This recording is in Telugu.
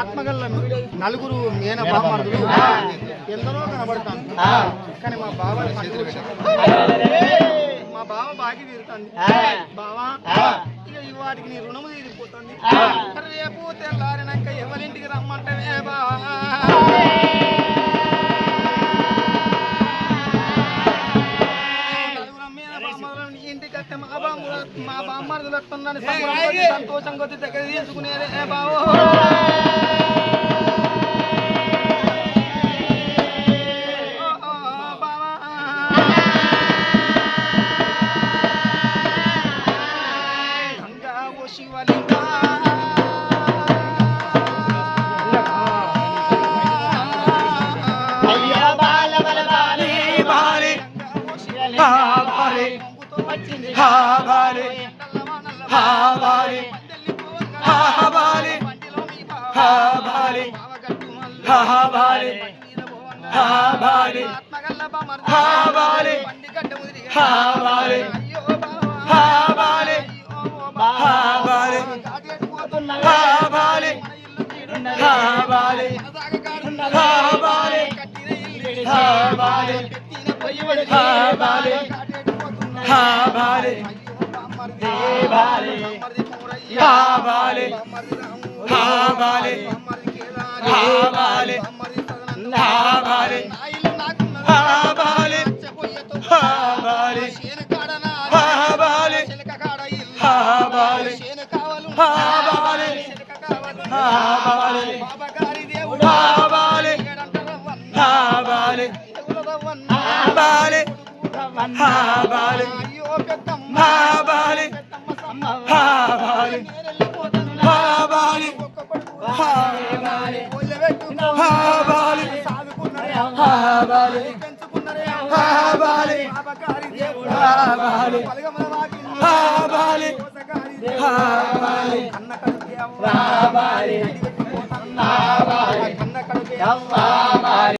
ఆత్మగళ్ళను నలుగురు మేన బామార్దులు ఎందరో కనబడతాను. కానీ మా బావ మా బావ బాగి తీరుతుంది. బావా ఇక ఈ వాటికి నీ రుణము తీరిపోతుంది. రేపు తెల్లారినాక ఎవరింటికి రమ్మంటే మా బామ్మ మా బామ్మర్దులు వస్తున్నాను సంతోషం కొద్ది దగ్గర తీసుకునేదే ఏ బావో ఓ, ఓ, బావా. గంగా ఓ శివలింగా. హావాలి హావాలి హావాలి హావాలి హావాలి హావాలి హావాలి హావాలి హావాలి హావాలి హావాలి హావాలి హావాలి హావాలి హా బాలి హా బాలి హా బాలి హా బాలి హా బాలి హా బాలి హా బాలి హా బాలి హా బాలి దేవాలి హా బాలి హా బాలి హా బాలి బాలి బాలి బాలి బాలి బాలి బాలి బాలి రావాలి రావాలి రావాలి రావాలి